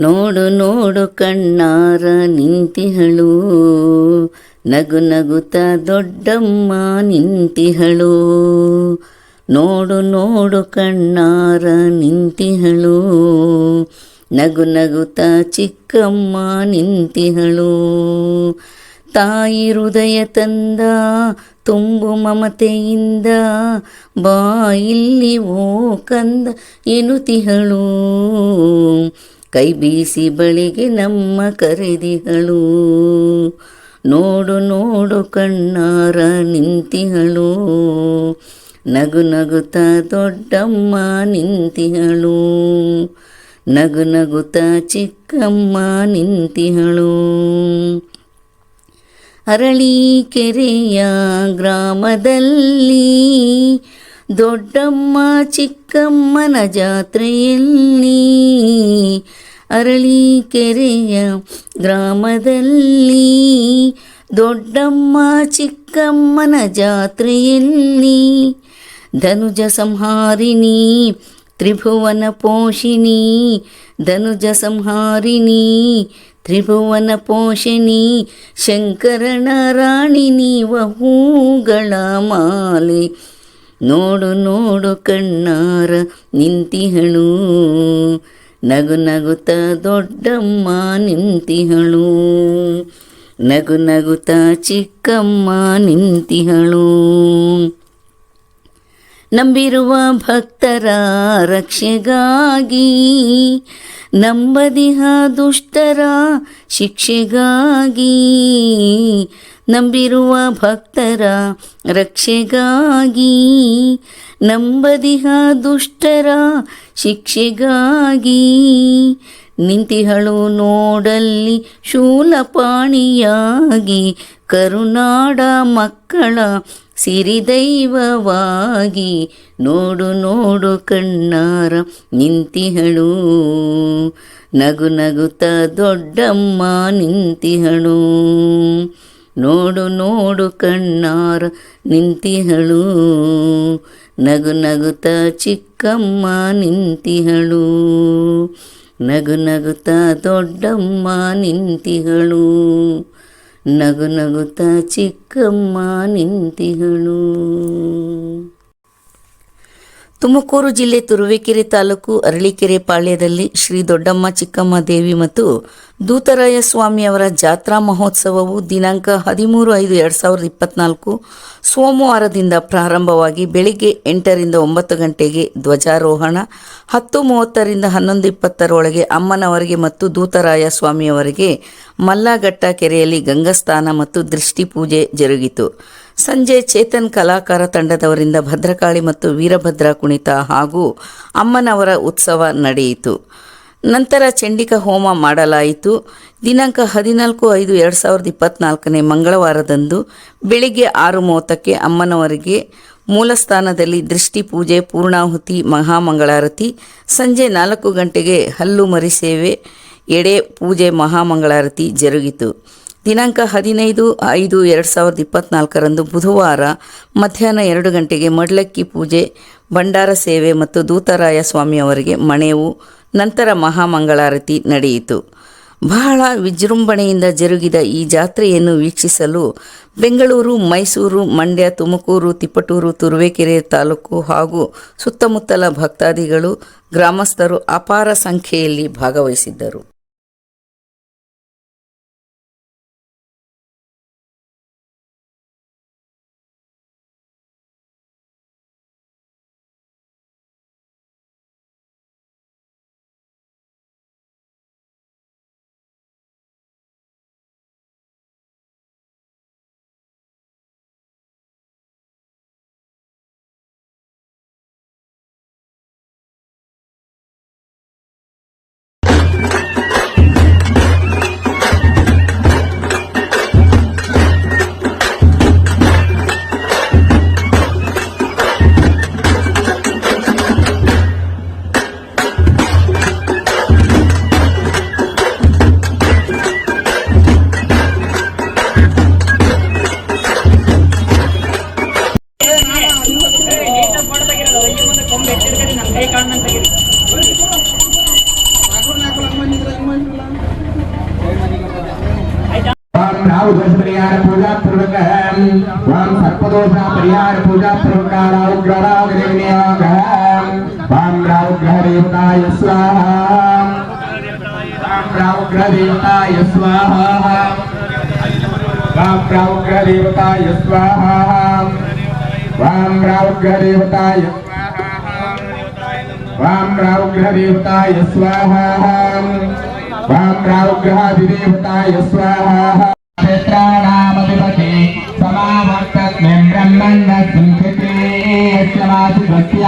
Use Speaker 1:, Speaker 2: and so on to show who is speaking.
Speaker 1: ನೋಡು ನೋಡು ಕಣ್ಣಾರ ನಿಂತಿಹಳು. ನಗು ನಗುತ ದೊಡ್ಡಮ್ಮ ನಿಂತಿಹಳು. ನೋಡು ನೋಡು ಕಣ್ಣಾರ ನಿಂತಿಹಳು. ನಗು ನಗುತ ಚಿಕ್ಕಮ್ಮ ನಿಂತಿಹಳು. ತಾಯಿ ಹೃದಯ ತಂದ ತುಂಬು ಮಮತೆಯಿಂದ ಬಾ ಇಲ್ಲಿ ಓ ಕಂದ ಎನ್ನುತಿಹಳು. ಕೈ ಬೀಸಿ ಬಳಿಗೆ ನಮ್ಮ ಕರೆದಿಹಳು ನೋಡು ನೋಡು ಕಣ್ಣಾರ ನಿಂತಿಹಳು. ನಗು ನಗುತ್ತ ದೊಡ್ಡಮ್ಮ ನಿಂತಿಹಳು. ನಗು ನಗುತ್ತ ಚಿಕ್ಕಮ್ಮ ನಿಂತಿಹಳು. ಅರಳೀಕೆರೆಯ ಗ್ರಾಮದಲ್ಲಿ ದೊಡ್ಡಮ್ಮ ಚಿಕ್ಕಮ್ಮನ ಜಾತ್ರೆಯಲ್ಲಿ ಅರಳೀಕೆರೆಯ ಗ್ರಾಮದಲ್ಲಿ ದೊಡ್ಡಮ್ಮ ಚಿಕ್ಕಮ್ಮನ ಜಾತ್ರೆಯಲ್ಲಿ ಧನುಜ ಸಂಹಾರಿಣಿ ತ್ರಿಭುವನ ಪೋಷಿಣಿ ಧನುಜ ಸಂಹಾರಿಣಿ ತ್ರಿಭುವನ ಪೋಷಿಣಿ ಶಂಕರನ ರಾಣಿನಿ ಹೂಗಳ ಮಾಲೆ ನೋಡು ನೋಡು ಕಣ್ಣಾರ ನಿಂತಿಹಳು. ನಗು ನಗುತ ದೊಡ್ಡಮ್ಮ ನಿಂತಿಹಳು. ನಗು ನಗುತ ಚಿಕ್ಕಮ್ಮ ನಿಂತಿಹಳು. ನಂಬಿರುವ ಭಕ್ತರ ರಕ್ಷೆಗಾಗಿ ನಂಬದಿಹ ದುಷ್ಟರ ಶಿಕ್ಷೆಗಾಗಿ ನಂಬಿರುವ ಭಕ್ತರ ರಕ್ಷೆಗಾಗಿ, ನಂಬದಿಹ ದುಷ್ಟರ ಶಿಕ್ಷೆಗಾಗಿ. ನಿಂತಿಹಳು ನೋಡಲ್ಲಿ ಶೂಲಪಾಣಿಯಾಗಿ, ಕರುನಾಡ ಮಕ್ಕಳ ಸಿರಿದೈವವಾಗಿ. ನೋಡು ನೋಡು ಕಣ್ಣಾರ ನಿಂತಿಹಳು, ನಗು ನಗುತ್ತ ದೊಡ್ಡಮ್ಮ ನಿಂತಿಹಳು. ನೋಡು ನೋಡು ಕಣ್ಣಾರ ನಿಂತಿಹಳು. ನಗು, ನಗುತ್ತ ಚಿಕ್ಕಮ್ಮ ನಿಂತಿಹಳು. ನಗು, ನಗುತ್ತ ದೊಡ್ಡಮ್ಮ ನಿಂತಿಹಳು. ನಗು, ನಗುತ್ತ ಚಿಕ್ಕಮ್ಮ ನಿಂತಿಹಳು. ತುಮಕೂರು ಜಿಲ್ಲೆ ತುರುವೇಕೆರೆ ತಾಲೂಕು ಅರಳಿಕೆರೆ ಪಾಳ್ಯದಲ್ಲಿ ಶ್ರೀ ದೊಡ್ಡಮ್ಮ ಚಿಕ್ಕಮ್ಮ ದೇವಿ ಮತ್ತು ದೂತರಾಯ ಸ್ವಾಮಿಯವರ ಜಾತ್ರಾ ಮಹೋತ್ಸವವು ದಿನಾಂಕ ಹದಿಮೂರು ಐದು ಎರಡು ಸಾವಿರದ ಇಪ್ಪತ್ನಾಲ್ಕು ಸೋಮವಾರದಿಂದ ಪ್ರಾರಂಭವಾಗಿ ಬೆಳಿಗ್ಗೆ ಎಂಟರಿಂದ ಒಂಬತ್ತು ಗಂಟೆಗೆ ಧ್ವಜಾರೋಹಣ, ಹತ್ತು ಮೂವತ್ತರಿಂದ ಹನ್ನೊಂದು ಇಪ್ಪತ್ತರೊಳಗೆ ಅಮ್ಮನವರಿಗೆ ಮತ್ತು ದೂತರಾಯ ಸ್ವಾಮಿಯವರಿಗೆ ಮಲ್ಲಾಘಟ್ಟ ಕೆರೆಯಲ್ಲಿ ಗಂಗಸ್ಥಾನ ಮತ್ತು ದೃಷ್ಟಿ ಪೂಜೆ ಜರುಗಿತು. ಸಂಜೆ ಚೇತನ್ ಕಲಾಕಾರ ತಂಡದವರಿಂದ ಭದ್ರಕಾಳಿ ಮತ್ತು ವೀರಭದ್ರ ಕುಣಿತ ಹಾಗೂ ಅಮ್ಮನವರ ಉತ್ಸವ ನಡೆಯಿತು. ನಂತರ ಚಂಡಿಕಾ ಹೋಮ ಮಾಡಲಾಯಿತು. ದಿನಾಂಕ ಹದಿನಾಲ್ಕು ಐದು ಎರಡು ಸಾವಿರದ ಇಪ್ಪತ್ನಾಲ್ಕನೇ ಮಂಗಳವಾರದಂದು ಬೆಳಿಗ್ಗೆ ಆರು ಮೂವತ್ತಕ್ಕೆ ಅಮ್ಮನವರಿಗೆ ಮೂಲಸ್ಥಾನದಲ್ಲಿ ದೃಷ್ಟಿ ಪೂಜೆ, ಪೂರ್ಣಾಹುತಿ, ಮಹಾಮಂಗಳಾರತಿ, ಸಂಜೆ ನಾಲ್ಕು ಗಂಟೆಗೆ ಹಲ್ಲು ಮರಿ ಸೇವೆ ಎಡೆ ಪೂಜೆ ಮಹಾಮಂಗಳಾರತಿ ಜರುಗಿತು. ದಿನಾಂಕ ಹದಿನೈದು ಐದು ಎರಡು ಸಾವಿರದ ಇಪ್ಪತ್ನಾಲ್ಕರಂದು ಬುಧವಾರ ಮಧ್ಯಾಹ್ನ ಎರಡು ಗಂಟೆಗೆ ಮಡ್ಲಕ್ಕಿ ಪೂಜೆ, ಭಂಡಾರ ಸೇವೆ ಮತ್ತು ದೂತರಾಯ ಸ್ವಾಮಿಯವರಿಗೆ ಮಣೆವು ನಂತರ ಮಹಾಮಂಗಳಾರತಿ ನಡೆಯಿತು. ಬಹಳ ವಿಜೃಂಭಣೆಯಿಂದ ಜರುಗಿದ ಈ ಜಾತ್ರೆಯನ್ನು ವೀಕ್ಷಿಸಲು ಬೆಂಗಳೂರು, ಮೈಸೂರು, ಮಂಡ್ಯ, ತುಮಕೂರು, ತಿಪಟೂರು, ತುರುವೇಕೆರೆ ತಾಲೂಕು ಹಾಗೂ ಸುತ್ತಮುತ್ತಲ ಭಕ್ತಾದಿಗಳು, ಗ್ರಾಮಸ್ಥರು ಅಪಾರ ಸಂಖ್ಯೆಯಲ್ಲಿ ಭಾಗವಹಿಸಿದ್ದರು.
Speaker 2: राहुदोषपरिहार पूजा पूर्वकः त्वां सर्पदोषपरिहार पूजा वाम वाम स्वाहा భక్తి